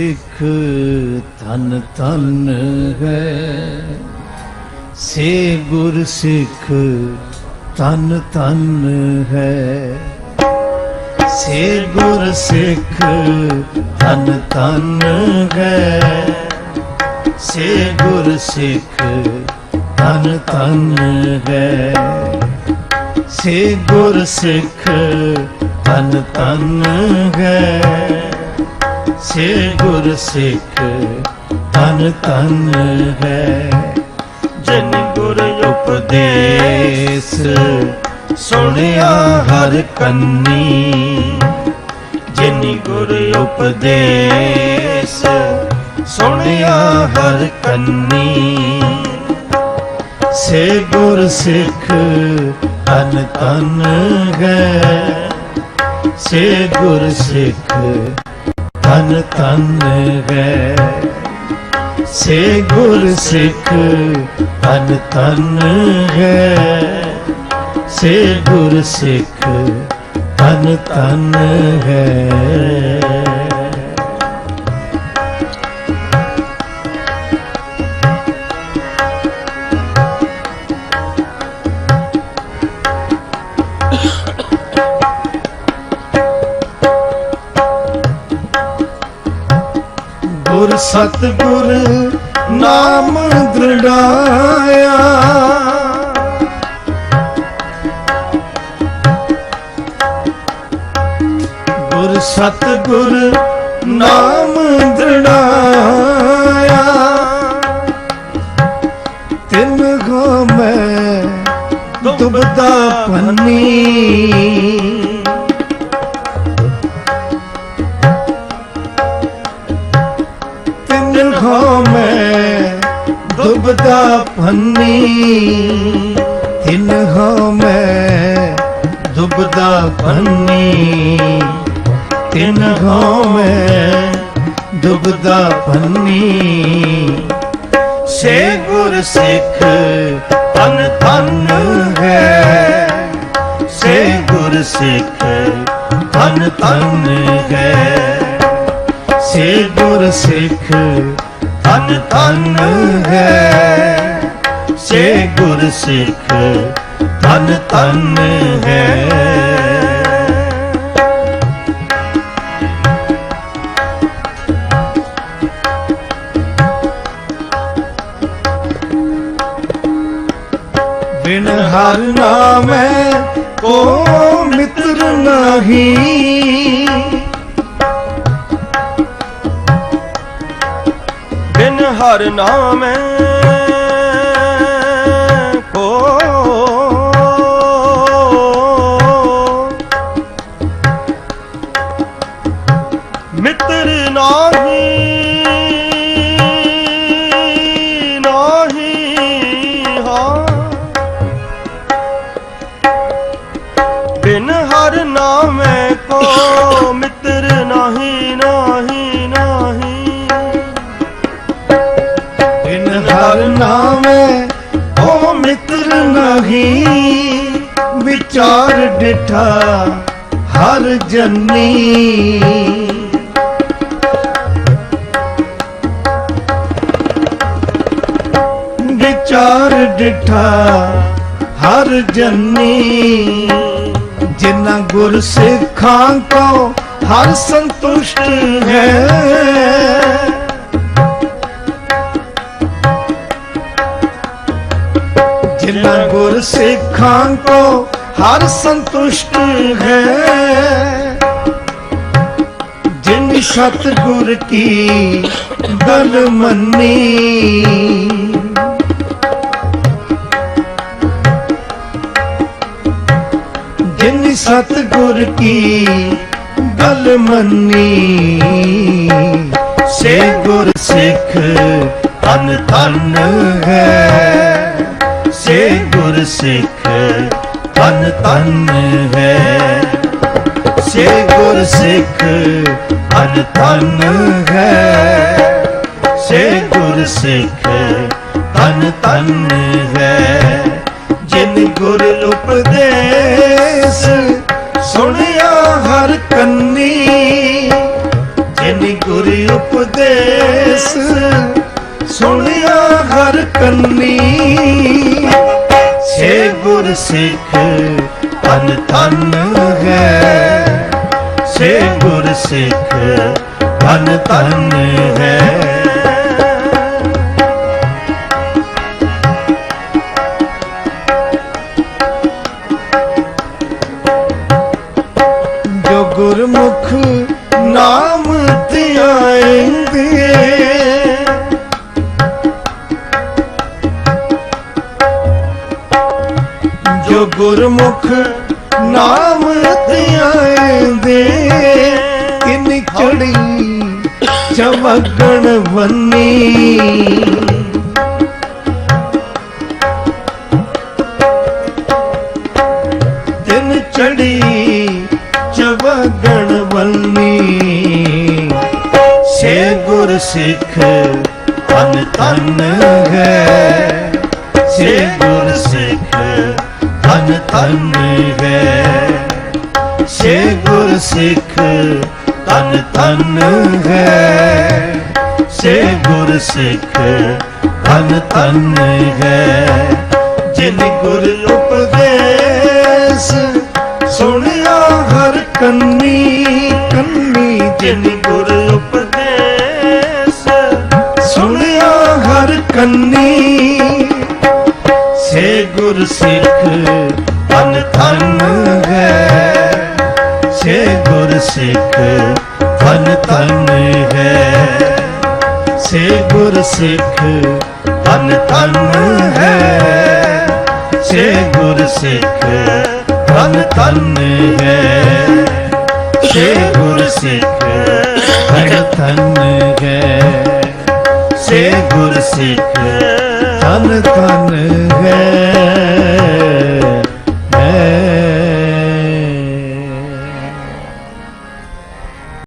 ਸਿੱਖ ਤਨ ਧਨ ਹੈ। ਸੇ ਗੁਰ ਸਿੱਖ ਧਨ ਧਨ ਹੈ। ਸੇ ਗੁਰ ਸਿੱਖ ਤਨ ਤਨ ਹੈ। ਸੇ ਗੁਰ ਸਿੱਖ ਤਨ ਧਨ ਹੈ। ਸੇ ਗੁਰ ਸਿੱਖ ਤਨ ਤਨ ਹੈ। ਸੇ ਗੁਰ ਸਿੱਖ ਧਨ ਧਨ ਹੈ। ਜਨ ਗੁਰ ਉਪਦੇਸ ਸੁਣਿਆ ਹਰ ਕੰਨੀ। ਜਿਨ ਗੁਰ ਉਪਦੇਸ ਸੁਣਿਆ ਹਰ ਕੰਨੀ। ਸੇ ਗੁਰ ਸਿੱਖ ਧਨ ਧਨ ਹੈ। ਸੇ ਗੁਰ ਸਿੱਖ ਤਨ ਤਨ ਹੈ ਸੇ ਗੁਰ ਸਿੱਖ ਤਨ ਤਨ ਹੈ ਸੇ ਗੁਰ ਸਿੱਖ ਤਨ ਤਨ ਹੈ ਸਤਗੁਰ ਨਾਮ ਦ੍ਰਿੜਾਇਆ। ਗੁਰ ਸਤਗੁਰ ਨਾਮ ਦ੍ਰਿੜਾਇਆ। ਤਿਨ ਗੋ ਮੈਂ ਦੁਬਦਾ ਪੰਨੀ। ਮੈਂ ਦੁਬਦਾ ਭੰਨੀ ਤਿੰਨ ਖੋ ਮੈਂ ਦੁਬਦਾ ਪੰਨੀ ਤਿੰਨ ਖੋ ਮੈਂ ਦੁਬਦਾ ਪੰਨੀ ਸੇ ਗੁਰ ਸਿੱਖ ਤਨ ਤਨ ਹੈ, ਸੇ ਗੁਰ ਸਿੱਖ ਤਨ ਤਨ ਹੈ। ਸੇ ਗੁਰ ਸਿੱਖ ਤਨ ਤਨ ਹੈ। ਸੇ ਗੁਰ ਸਿੱਖ ਧਨ ਧਨ ਹੈ। ਬਿਨ ਹਰ ਨਾਮੈ ਕੋ ਮਿੱਤਰ ਨਹੀਂ। ਹਰ ਨਾਮੈ ਕੋ। ਮਿੱਤਰ ਨਾਹੀ ਨਾਹੀ ਹਾਂ। ਬਿਨ ਹਰ ਨਾਮੈ ਕੋ ਮਿੱਤਰ ਨਹੀਂ ਵਿਚਾਰ ਡਿਠਾ ਹਰ ਜੰਨੀ। ਵਿਚਾਰ ਡਿਠਾ ਹਰ ਜੰਨੀ। ਜਿਨ੍ਹਾਂ ਗੁਰ ਸਿੱਖਾਂ ਕੋ ਹਰ ਸੰਤੁਸ਼ਟ ਹੈ। ਜਿਨ੍ਹਾਂ ਗੁਰ ਸਿੱਖਾਂ ਕੋ ਹਰ ਸੰਤੁਸ਼ਟ ਹੈ। ਜਿਨ ਸਤ ਗੁਰ ਕੀ ਦਲ ਮੰਨੀ। ਜਿਨ ਸਤ ਗੁਰ ਕੀ ਦਲ ਮੰਨੀ। ਸੇ ਗੁਰ ਸਿੱਖ ਤਨ ਤਨ ਹੈ। ਸੇ ਗੁਰ ਸਿੱਖ ਤਨ ਤਨ ਹੈ। ਸੇ ਗੁਰ ਸਿੱਖ ਤਨ ਤਨ ਹੈ। ਸੇ ਗੁਰ ਸਿੱਖ ਤਨ ਤਨ ਹੈ। ਜਿਨ ਗੁਰ ਉਪਦੇਸ ਸੁਣਿਆ ਹਰ ਕੰਨੀ। ਜਿਨ ਗੁਰ ਉਪਦੇਸ ਸੁਣਿਆ ਹਰ ਕੰਨੀ। ਸਿੱਖ ਤਨ ਤਨ ਹੈ। ਸੇ ਗੁਰ ਸਿੱਖ ਤਨ ਤਨ ਹੈ। ਗੁਰਮੁਖ ਨਾਮ ਧਿਆਏਂਦੇ ਕਿਨ ਚੜੀ ਚਮਗਣ ਬੰਨੀ। ਤਿਨ ਚੜੀ ਚਵਗਣ ਬੰਨੀ। ਸੇ ਗੁਰ ਸਿੱਖ ਤਨ ਤਨ ਹੈ। ਸੇ ਗੁਰ ਸਿੱਖ ਤਨ ਤਨ ਹੈ। ਸੇ ਗੁਰ ਸਿੱਖ ਤਨ ਤਨ ਹੈ। ਸੇ ਗੁਰ ਸਿੱਖ ਤਨ ਤਨ ਹੈ। ਜਿਨ ਗੁਰ ਉਪਦੇਸ ਸੁਣਿਆ ਹਰ ਕੰਨੀ ਕੰਨੀ। ਜਿਨ ਗੁਰ ਉਪਦੇਸ ਸੁਣਿਆ ਹਰ ਕੰਨੀ ਸੇ ਗੁਰ ਸਿੱਖ ਤਨ ਤਨ ਹੈ। ਸੇ ਗੁਰ ਸਿੱਖ ਤਨ ਤਨ ਹੈ। ਸੇ ਗੁਰ ਸਿੱਖ ਤਨ ਤਨ ਹੈ। ਸੇ ਗੁਰ ਸਿੱਖ ਤਨ ਤਨ ਹੈ। ਸੇ ਗੁਰ ਸਿੱਖ ਤਨ ਤਨ ਹੈ। ਸੇ ਗੁਰ ਸਿੱਖ ਤਨ